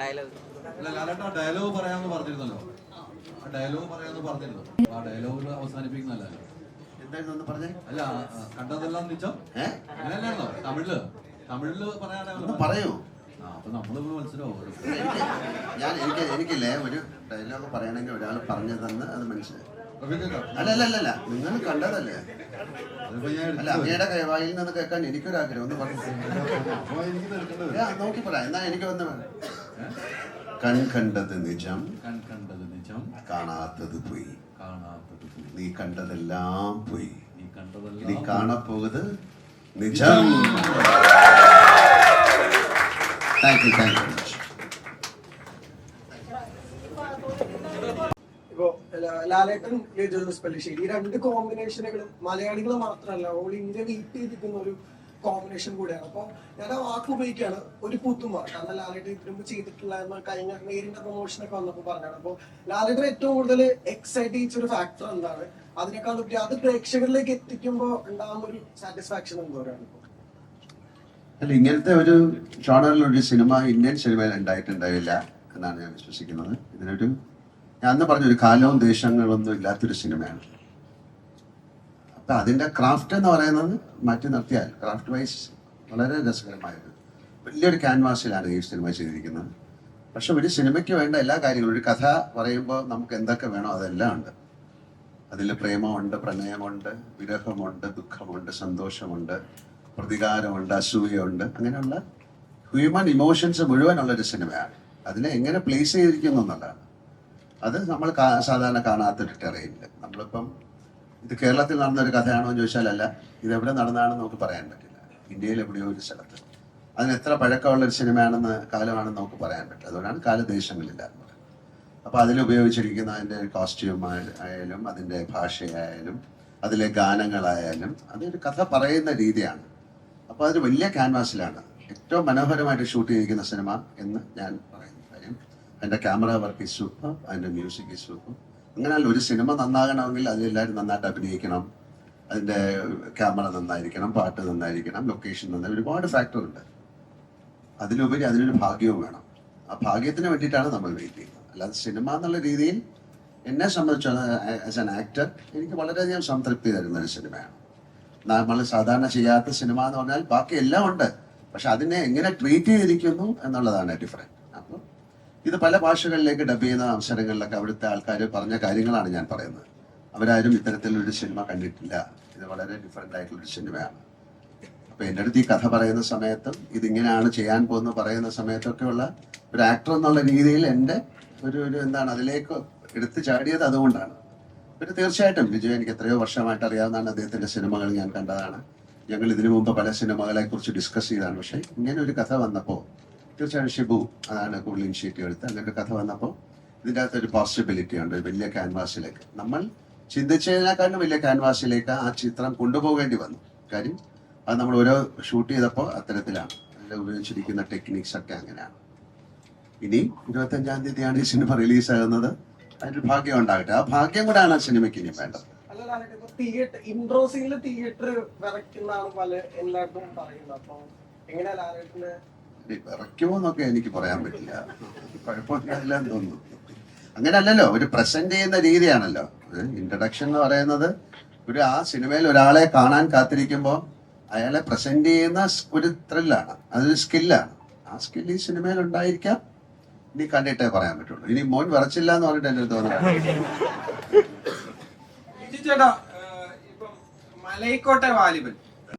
Dialogue. പറയാന്ന് പറഞ്ഞിരുന്നല്ലോ. ആ ഡയലോഗ് പറയാന്ന് പറഞ്ഞിരുന്നു ആ ഡയലോഗ് അവസാനിപ്പിക്കുന്നല്ല എന്തായിരുന്നു ഒന്ന് പറഞ്ഞേ? അല്ല കണ്ടതെല്ലാം നിച്ചോ ഏ? അങ്ങനെയല്ലായിരുന്നോ? തമിഴിൽ? തമിഴിൽ ഒന്ന് പറയാനാണല്ലോ പറയൂ. ഞാൻ എനിക്ക് എനിക്കില്ലേ ഒരു ഡയലോഗ് പറയണമെങ്കിൽ ഒരാൾ പറഞ്ഞു തന്ന് അത് മനസ്സിലായി. അല്ല അല്ല അല്ല അല്ല നിങ്ങൾ കണ്ടതല്ലേ അല്ല അമ്മയുടെ അങ്ങയുടെ കൈവായിൽ നിന്ന് കേൾക്കാൻ എനിക്കൊരാഗ്രഹം. ഒന്ന് പറഞ്ഞു നോക്കി പറയാം എന്നാ എനിക്ക് വന്ന കൺ കണ്ടത് നിജം. കൺ കണ്ടത് നിജം. കാണാത്തത് പോയി. കാണാത്തത് പോയി. നീ കണ്ടതെല്ലാം പോയി. നീ കണ്ടതെല്ലാം നീ കാണപ്പോകുന്നത് നിജം. താങ്ക് യു താങ്ക് യു ഇപ്പോ ലാലേട്ടൻ ജോസ് പല്ലിശ്ശേരി ഈ രണ്ട് കോമ്പിനേഷനുകളും മലയാളികൾ മാത്രമല്ല ഓൾ ഇന്ത്യ വെയിറ്റ് ചെയ്തിരിക്കുന്ന ഒരു കോമ്പിനേഷൻ കൂടെയാണ്. അപ്പൊ ഞാൻ ആ വാക്ക് ഉപയോഗിക്കുകയാണ് ഒരു പുത്തുമ കാരണം ലാലേട്ടൻ ഇതിനു ചെയ്തിട്ടുള്ള എന്ന് കഴിഞ്ഞ നേരിന്റെ പ്രൊമോഷൻ ഒക്കെ വന്നപ്പോൾ പറഞ്ഞാണ് അപ്പൊ ലാലേട്ടൻ ഏറ്റവും കൂടുതൽ എക്സൈറ്റ് ചെയ്യിച്ച ഒരു ഫാക്ടർ എന്താണ്? അതിനേക്കാൾ ഉപരി അത് പ്രേക്ഷകരിലേക്ക് എത്തിക്കുമ്പോൾ ഉണ്ടാകുന്ന ഒരു സാറ്റിസ്ഫാക്ഷൻ എന്തോരാണ് അല്ല ഇങ്ങനത്തെ ഒരു ജോണറിൽ ഒരു സിനിമ ഇന്ത്യൻ സിനിമയിൽ ഉണ്ടായിട്ടുണ്ടാവില്ല എന്നാണ് ഞാൻ വിശ്വസിക്കുന്നത്. ഇതിനൊരു ഞാൻ അന്ന് പറഞ്ഞൊരു കാലവും ദേശങ്ങളൊന്നും ഇല്ലാത്തൊരു സിനിമയാണ്. അപ്പം അതിന്റെ ക്രാഫ്റ്റ് എന്ന് പറയുന്നത് മാറ്റി നിർത്തിയാൽ ക്രാഫ്റ്റ് വൈസ് വളരെ രസകരമായിരുന്നു വലിയൊരു ക്യാൻവാസിലാണ് ഈ സിനിമ ചെയ്തിരിക്കുന്നത്. പക്ഷെ ഒരു സിനിമയ്ക്ക് വേണ്ട എല്ലാ കാര്യങ്ങളും ഒരു കഥ പറയുമ്പോൾ നമുക്ക് എന്തൊക്കെ വേണോ അതെല്ലാം ഉണ്ട്. അതിൽ പ്രേമമുണ്ട് പ്രണയമുണ്ട് വിരഹമുണ്ട് ദുഃഖമുണ്ട് സന്തോഷമുണ്ട് പ്രതികാരമുണ്ട് അസൂയമുണ്ട് അങ്ങനെയുള്ള ഹ്യൂമൻ ഇമോഷൻസ് മുഴുവനുള്ള ഒരു സിനിമയാണ്. അതിനെ എങ്ങനെ പ്ലേസ് ചെയ്തിരിക്കുന്നു എന്നുള്ളതാണ്. അത് നമ്മൾ സാധാരണ കാണാത്തൊരു ടെറയില്ല നമ്മളിപ്പം ഇത് കേരളത്തിൽ നടന്ന ഒരു കഥയാണോ എന്ന് ചോദിച്ചാലല്ല ഇത് എവിടെ നടന്നതാണെന്ന് നമുക്ക് പറയാൻ പറ്റില്ല. ഇന്ത്യയിൽ എവിടെയോ ഒരു സ്ഥലത്ത്. അതിന് എത്ര പഴക്കമുള്ള ഒരു സിനിമയാണെന്ന് കാലമാണെന്ന് നമുക്ക് പറയാൻ പറ്റില്ല. അതുകൊണ്ടാണ് കാലദേശങ്ങളില്ല എന്ന് പറയുന്നത് അപ്പൊ അതിൽ ഉപയോഗിച്ചിരിക്കുന്ന അതിന്റെ കോസ്റ്റ്യൂം ആയാലും അതിന്റെ ഭാഷയായാലും അതിലെ ഗാനങ്ങളായാലും അതൊരു കഥ പറയുന്ന രീതിയാണ്. അപ്പോൾ അതൊരു വലിയ ക്യാൻവാസിലാണ് ഏറ്റവും മനോഹരമായിട്ട് ഷൂട്ട് ചെയ്തിരിക്കുന്ന സിനിമ എന്ന് ഞാൻ അതിന്റെ ക്യാമറ വർക്ക് ഇഷ്യൂ അതിന്റെ മ്യൂസിക് ഇഷ്യൂ സൂപ്പർ അങ്ങനെയല്ല ഒരു സിനിമ നന്നാകണമെങ്കിൽ അതിലെല്ലാവരും നന്നായിട്ട് അഭിനയിക്കണം. അതിന്റെ ക്യാമറ നന്നായിരിക്കണം പാട്ട് നന്നായിരിക്കണം ലൊക്കേഷൻ നന്നായി ഒരുപാട് ഫാക്ടറുണ്ട് അതിലുപരി അതിനൊരു ഭാഗ്യവും വേണം. ആ ഭാഗ്യത്തിന് വേണ്ടിയിട്ടാണ് നമ്മൾ വെയിറ്റ് ചെയ്യുന്നത്. അല്ലാതെ സിനിമ എന്നുള്ള രീതിയിൽ എന്നെ സംബന്ധിച്ചോളം ആസ് ആൻ ആക്ടർ എനിക്ക് വളരെയധികം സംതൃപ്തി തരുന്ന ഒരു സിനിമയാണ് നമ്മൾ സാധാരണ ചെയ്യാത്ത സിനിമ എന്ന് പറഞ്ഞാൽ ബാക്കി എല്ലാം ഉണ്ട്. പക്ഷെ അതിനെ എങ്ങനെ ട്രീറ്റ് ചെയ്തിരിക്കുന്നു എന്നുള്ളതാണ് അപ്പോൾ ഇത് പല ഭാഷകളിലേക്ക് ഡബ് ചെയ്യുന്ന അവസരങ്ങളിലൊക്കെ അവിടുത്തെ ആൾക്കാർ പറഞ്ഞ കാര്യങ്ങളാണ് ഞാൻ പറയുന്നത്. അവരാരും ഇത്തരത്തിലൊരു സിനിമ കണ്ടിട്ടില്ല. ഇത് വളരെ ഡിഫറെന്റ് ആയിട്ടുള്ള ഒരു സിനിമയാണ്. അപ്പൊ എന്റെ അടുത്ത് ഈ കഥ പറയുന്ന സമയത്തും ഇതിങ്ങനെയാണ് ചെയ്യാൻ പോകുന്ന പറയുന്ന സമയത്തൊക്കെയുള്ള ഒരു ആക്ടർ എന്നുള്ള രീതിയിൽ എന്റെ ഒരു ഒരു എന്താണ് അതിലേക്ക് എടുത്തു ചാടിയത് അതുകൊണ്ടാണ്. പിന്നെ തീർച്ചയായിട്ടും വിജയ് എനിക്ക് എത്രയോ വർഷമായിട്ട് അറിയാവുന്നതാണ് അദ്ദേഹത്തിന്റെ സിനിമകൾ ഞാൻ കണ്ടതാണ്. ഞങ്ങൾ ഇതിനു മുമ്പ് പല സിനിമകളെ കുറിച്ച് ഡിസ്കസ് ചെയ്തതാണ്. പക്ഷേ ഇങ്ങനെ ഒരു കഥ വന്നപ്പോൾ തീർച്ചയായും ഷിബു അതാണ് കൂടുതൽ ഇനിഷ്യേറ്റീവ് എടുത്ത് അങ്ങനെ കഥ വന്നപ്പോൾ ഇതിന്റെ ഒരു പോസിബിലിറ്റി ഉണ്ട് വലിയ ക്യാൻവാസിലേക്ക് നമ്മൾ ചിന്തിച്ചതിനേക്കാളും വലിയ ക്യാൻവാസിലേക്ക് ആ ചിത്രം കൊണ്ടുപോകേണ്ടി വന്നു. കാര്യം അത് നമ്മൾ ഓരോ ഷൂട്ട് ചെയ്തപ്പോൾ അത്തരത്തിലാണ്. അതിൽ ഉപയോഗിച്ചിരിക്കുന്ന ടെക്നിക്സ് ഒക്കെ അങ്ങനെയാണ്. ഇനി ഇരുപത്തഞ്ചാം തീയതിയാണ് ഈ സിനിമ റിലീസാകുന്നത് അതിന്റെ ഭാഗ്യം ഉണ്ടാകട്ടെ. ആ ഭാഗ്യം കൂടാണ് ആ സിനിമയ്ക്ക് ഇനി വേണ്ടത്. തിയേറ്റർ ഇൻട്രോ സീനിൽ തിയേറ്റർ വിറയ്ക്കുന്നതാണ് പല എല്ലായിടത്തും പറയുന്നത് അപ്പോൾ എങ്ങനെയാ ലാലേട്ടന് വിറയ്ക്കുമോ എനിക്ക് പറയാൻ പറ്റില്ല. കുഴപ്പമില്ല എന്ന് തോന്നുന്നു. അങ്ങനെയല്ലല്ലോ ഒരു പ്രസന്റ് ചെയ്യുന്ന രീതിയാണല്ലോ. ഇൻട്രഡക്ഷൻ എന്ന് പറയുന്നത് ഒരു ആ സിനിമയിൽ ഒരാളെ കാണാൻ കാത്തിരിക്കുമ്പോൾ അയാളെ പ്രസന്റ് ചെയ്യുന്ന ഒരു ത്രില്ലാണ് അതൊരു സ്കില്ലാണ് ആ സ്കിൽ ഈ സിനിമയിൽ ഉണ്ടായിരിക്കാം. ഇനി കണ്ടിട്ടേ പറയാൻ പറ്റുള്ളൂ. ഇനി മോൻ വിറച്ചില്ല എന്ന് പറഞ്ഞിട്ട് അടുത്ത് തോന്നുന്നു ചേട്ടാ മലൈക്കോട്ടെ വാലിബൻ.